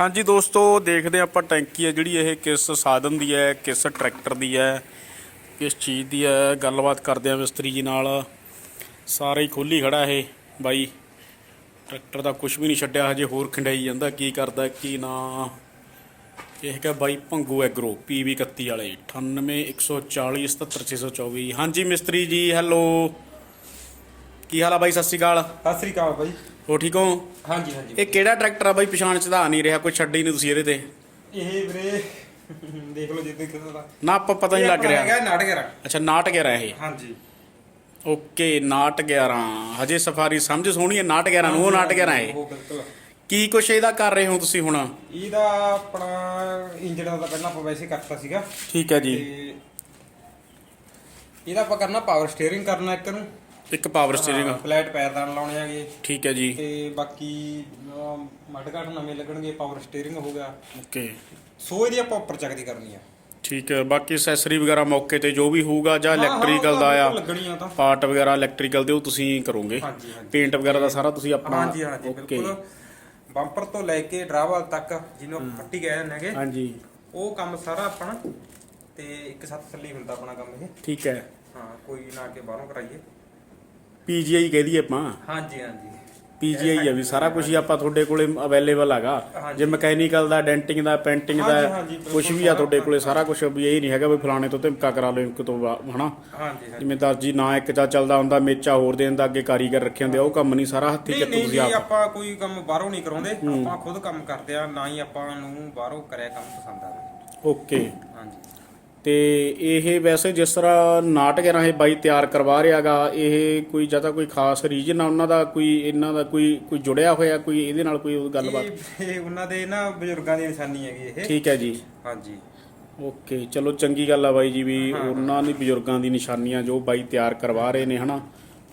ਹਾਂਜੀ ਦੋਸਤੋ, ਦੇਖਦੇ ਹਾਂ ਆਪਾਂ ਟੈਂਕੀ ਹੈ ਜਿਹੜੀ ਇਹ ਕਿਸ ਸਾਧਨ ਦੀ ਹੈ, ਕਿਸ ਟਰੈਕਟਰ ਦੀ ਹੈ, ਕਿਸ ਚੀਜ਼ ਦੀ ਹੈ। ਗੱਲਬਾਤ ਕਰਦੇ ਹਾਂ ਮਿਸਤਰੀ ਜੀ ਨਾਲ। ਸਾਰੇ ਹੀ ਖੋਲੀ ਖੜਾ ਇਹ। ਬਾਈ, ਟਰੈਕਟਰ ਦਾ ਕੁਝ ਵੀ ਨਹੀਂ ਛੱਡਿਆ, ਹਜੇ ਹੋਰ ਖੰਡਾਈ ਜਾਂਦਾ, ਕੀ ਕਰਦਾ, ਕੀ ਨਾ। ਇਹ ਹੈਗਾ ਬਾਈ ਭੰਗੂ ਐਗਰੋ ਪੀਵੀ 31 ਵਾਲੇ 9814077624 77624 ਹਾਂਜੀ ਮਿਸਤਰੀ ਜੀ, ਹੈਲੋ। ਕੀ ਹਾਲ ਆ ਬਾਈ, ਸਤਿ ਸ਼੍ਰੀ ਅਕਾਲ। ਸਤਿ ਸ੍ਰੀ ਅਕਾਲ ਬਾਈ। ਹੋ ਠੀਕ ਹੋ? ਹਾਂਜੀ ਹਾਂਜੀ। ਇਹ ਕਿਹੜਾ ਟਰੈਕਟਰ ਆ ਬਾਈ? ਪਛਾਣ ਚ ਤਾਂ ਆ ਨਹੀਂ ਰਿਹਾ ਕੋਈ ਛੱਡ ਹੀ ਨਹੀਂ ਤੁਸੀਂ ਇਹਦੇ ਤੇ। ਇਹ ਵੀਰੇ ਦੇਖ ਲਓ ਜਿੱਦਾਂ ਕਿਦਾਂ ਦਾ। ਨਾ ਆਪਾਂ ਪਤਾ ਨਹੀਂ ਲੱਗ ਰਿਹਾ। ਹੈਗਾ ਨਾਟਕ ਅੱਛਾ ਨਾਟ 11 ਇਹ। ਹਾਂਜੀ। ਓਕੇ ਨਾਟ 11 ਹਜੇ ਸਫਾਰੀ ਸਮਝ ਸੋਹਣੀ ਹੈ ਨਾਟ 11 ਨੂੰ ਉਹ ਨਾਟ 11 ਹੈ ਉਹ ਬਿਲਕੁਲ। ਕੀ ਕੁਛ ਇਹਦਾ ਕਰ ਰਹੇ ਹੋ ਤੁਸੀਂ ਹੁਣ? ਇਹਦਾ ਆਪਣਾ ਇੰਜਣ ਦਾ ਤਾਂ ਪਹਿਲਾਂ ਆਪਾਂ ਵੈਸੇ ਕਰਤਾ ਸੀਗਾ। ਠੀਕ ਹੈ ਜੀ। ਤੇ ਇਹਦਾ ਆਪਾਂ ਕਰਨਾ ਪਾਵਰ ਸਟੀਅਰਿੰਗ ਕਰਨਾ ਇੱਕ ਨੂੰ। ਇੱਕ ਪਾਵਰ ਸਟੀਅਰਿੰਗ ਫਲੈਟ ਪੈਰਦਾਨ ਲਾਉਣੇ ਆਗੇ ਠੀਕ ਹੈ ਜੀ। ਤੇ ਬਾਕੀ ਮੱਡ ਘੱਟ ਨਵੇਂ ਲੱਗਣਗੇ ਪਾਵਰ ਸਟੀਅਰਿੰਗ ਹੋ ਗਿਆ। ਓਕੇ। ਸੋ ਇਹਦੀ ਆਪਾਂ ਉੱਪਰ ਚੱਕਦੀ ਕਰਨੀ ਆ। ਠੀਕ ਹੈ ਬਾਕੀ ਐਕਸੈਸਰੀ ਵਗੈਰਾ ਮੌਕੇ ਤੇ ਜੋ ਵੀ ਹੋਊਗਾ ਜਾਂ ਇਲੈਕਟ੍ਰੀਕਲ ਦਾ ਆ ਪਾਰਟ ਵਗੈਰਾ ਇਲੈਕਟ੍ਰੀਕਲ ਦੇ ਉਹ ਤੁਸੀਂ ਕਰੋਗੇ। ਪੇਂਟ ਵਗੈਰਾ ਦਾ ਸਾਰਾ ਤੁਸੀਂ ਆਪਣਾ ਹਾਂਜੀ ਹਾਂਜੀ ਬਿਲਕੁਲ। ਬੰਪਰ ਤੋਂ ਲੈ ਕੇ ਡਰਾਵਲ ਤੱਕ ਜਿਹਨੂੰ ਪੱਟੀ ਕਹਿ ਦਿੰਦੇ ਹੈਗੇ। ਹਾਂਜੀ। ਉਹ ਕੰਮ ਸਾਰਾ ਆਪਣਾ ਤੇ ਇੱਕ ਸੱਤ ਥੱਲੇ ਹੁੰਦਾ ਆਪਣਾ ਕੰਮ ਇਹ। ਠੀਕ ਹੈ। ਹਾਂ ਕੋਈ ਨਾ ਕਿ ਬਾਹਰੋਂ ਕਰਾਈਏ। ਪੀਜੀਆਈ ਕਹਿ ਦਈਏ ਆਪਾਂ। ਹਾਂਜੀ ਹਾਂਜੀ। ਪੀਜੀਆਈ ਆ ਵੀ ਸਾਰਾ ਕੁਝ ਹੀ ਆਪਾਂ ਤੁਹਾਡੇ ਕੋਲੇ ਅਵੇਲੇਬਲ ਹੈਗਾ। ਜੇ ਮਕੈਨੀਕਲ ਦਾ ਡੈਂਟਿੰਗ ਦਾ ਪੇਂਟਿੰਗ ਦਾ ਕੁਝ ਵੀ ਆ ਤੁਹਾਡੇ ਕੋਲੇ ਸਾਰਾ ਕੁਝ ਵੀ ਇਹ ਨਹੀਂ ਹੈਗਾ ਵੀ ਫਲਾਣੇ ਤੋਂ ਧਮਕਾ ਕਰਾ ਲਓ ਇੱਕ ਤੋਂ ਹਨਾ? ਜਿਵੇਂ ਦਰਜੀ ਨਾ ਇੱਕ ਚਾ ਚੱਲਦਾ ਹੁੰਦਾ ਮੇਚਾ ਹੋਰ ਦੇਣ ਦਾ ਅੱਗੇ ਕਾਰੀਗਰ ਰੱਖੇ ਹੁੰਦੇ ਆ ਉਹ ਕੰਮ ਨਹੀਂ ਸਾਰਾ ਹੱਥੀ ਚੱਕੋ ਤੁਸੀਂ ਆਪ। ਆਪਾਂ ਕੋਈ ਕੰਮ ਬਾਹਰੋਂ ਨਹੀਂ ਕਰਾਉਂਦੇ। ਆਪਾਂ ਖੁਦ ਕੰਮ ਕਰਦੇ ਆ ਨਾ ਹੀ ਆਪਾਂ ਨੂੰ ਬਾਹਰੋਂ ਕਰਿਆ ਕੰਮ ਪਸੰਦ ਆਵੇ ਓਕੇ। ਤੇ ਇਹ ਵੈਸੇ ਜਿਸ ਤਰ੍ਹਾਂ ਨਾਟਕ ਰਾਹੀਂ ਬਾਈ ਤਿਆਰ ਕਰਵਾ ਰਿਹਾਗਾ ਇਹ ਕੋਈ ਜਾਂ ਤਾਂ ਕੋਈ ਖਾਸ ਰੀਜਨ ਆ ਉਹਨਾਂ ਦਾ ਕੋਈ ਇਹਨਾਂ ਦਾ ਕੋਈ ਕੋਈ ਜੁੜਿਆ ਹੋਇਆ ਕੋਈ ਇਹਦੇ ਨਾਲ ਕੋਈ ਗੱਲਬਾਤ? ਇਹ ਇਹ ਉਹਨਾਂ ਦੇ ਨਾ ਬਜ਼ੁਰਗਾਂ ਦੀ ਨਿਸ਼ਾਨੀ ਹੈਗੀ ਇਹ। ਠੀਕ ਹੈ ਜੀ। ਹਾਂਜੀ। ਓਕੇ ਚਲੋ ਚੰਗੀ ਗੱਲ ਆ ਬਾਈ ਜੀ ਵੀ ਉਹਨਾਂ ਦੀ ਬਜ਼ੁਰਗਾਂ ਦੀ ਨਿਸ਼ਾਨੀਆਂ ਜੋ ਬਾਈ ਤਿਆਰ ਕਰਵਾ ਰਹੇ ਨੇ ਹਨਾ?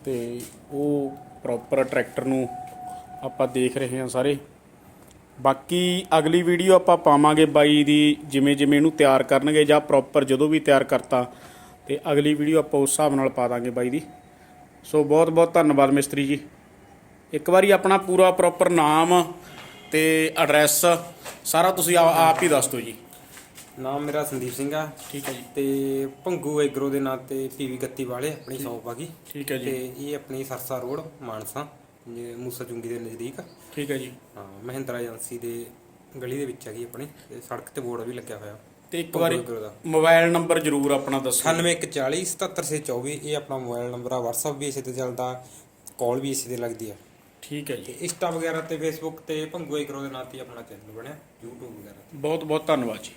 ਤੇ ਉਹ ਪ੍ਰੋਪਰ ਟਰੈਕਟਰ ਨੂੰ ਆਪਾਂ ਦੇਖ ਰਹੇ ਹਾਂ ਸਾਰੇ। ਬਾਕੀ ਅਗਲੀ ਵੀਡੀਓ ਆਪਾਂ ਪਾਵਾਂਗੇ ਬਾਈ ਦੀ ਜਿਵੇਂ ਜਿਵੇਂ ਇਹਨੂੰ ਤਿਆਰ ਕਰਨਗੇ ਜਾਂ ਪ੍ਰੋਪਰ ਜਦੋਂ ਵੀ ਤਿਆਰ ਕਰਤਾ ਤੇ ਅਗਲੀ ਵੀਡੀਓ ਆਪਾਂ ਉਸ ਹਿਸਾਬ ਨਾਲ ਪਾ ਦਾਂਗੇ ਬਾਈ ਦੀ। ਸੋ ਬਹੁਤ ਬਹੁਤ ਧੰਨਵਾਦ ਮਿਸਤਰੀ ਜੀ। ਇੱਕ ਵਾਰੀ ਆਪਣਾ ਪੂਰਾ ਪ੍ਰੋਪਰ ਨਾਮ ਤੇ ਐਡਰੈਸ ਸਾਰਾ ਤੁਸੀਂ ਆਪ ਹੀ ਦੱਸ ਦਿਓ ਜੀ। ਨਾਮ ਮੇਰਾ ਸੰਦੀਪ ਸਿੰਘ ਆ। ਠੀਕ ਹੈ ਜੀ। ਤੇ ਭੰਗੂ ਐਗਰੋ ਦੇ ਨਾਂ ਤੇ ਪੀਵੀ 31 ਵਾਲੇ ਆਪਣੀ ਸ਼ੌਪ ਆ ਗਈ ਠੀਕ ਹੈ ਤੇ ਜੀ ਇਹ ਆਪਣੀ ਸਰਸਾ ਰੋਡ ਮਾਨਸਾ। ਜੇ ਮੂਸਾ ਚੁੰਗੀ ਦੇ ਨਜ਼ਦੀਕ। ਠੀਕ ਹੈ ਜੀ। ਹਾਂ ਮਹਿੰਦਰਾ ਏਜੰਸੀ ਦੇ ਗਲੀ ਦੇ ਵਿੱਚ ਹੈਗੀ ਆਪਣੀ ਤੇ ਸੜਕ ਤੇ ਬੋਰਡ ਵੀ ਲੱਗਿਆ ਹੋਇਆ। ਤੇ ਇੱਕ ਵਾਰੀ ਮੋਬਾਈਲ ਨੰਬਰ ਜ਼ਰੂਰ ਆਪਣਾ ਦੱਸੋ। 9140 7724 ਇਹ ਆਪਣਾ ਮੋਬਾਈਲ ਨੰਬਰ ਆ WhatsApp ਵੀ ਇਸੇ ਤੇ ਚੱਲਦਾ ਕਾਲ ਵੀ ਇਸੇ ਤੇ ਲੱਗਦੀ ਆ। ਠੀਕ ਹੈ ਤੇ ਜੀ ਇੰਸਟਾ ਵਗੈਰਾ ਤੇ Facebook ਤੇ ਭੰਗੂ ਐਗਰੋ ਦੇ ਨਾਂ ਤੇ ਆਪਣਾ ਚੈਨਲ ਬਣਿਆ YouTube ਵਗੈਰਾ ਬਹੁਤ ਬਹੁਤ ਧੰਨਵਾਦ ਜੀ।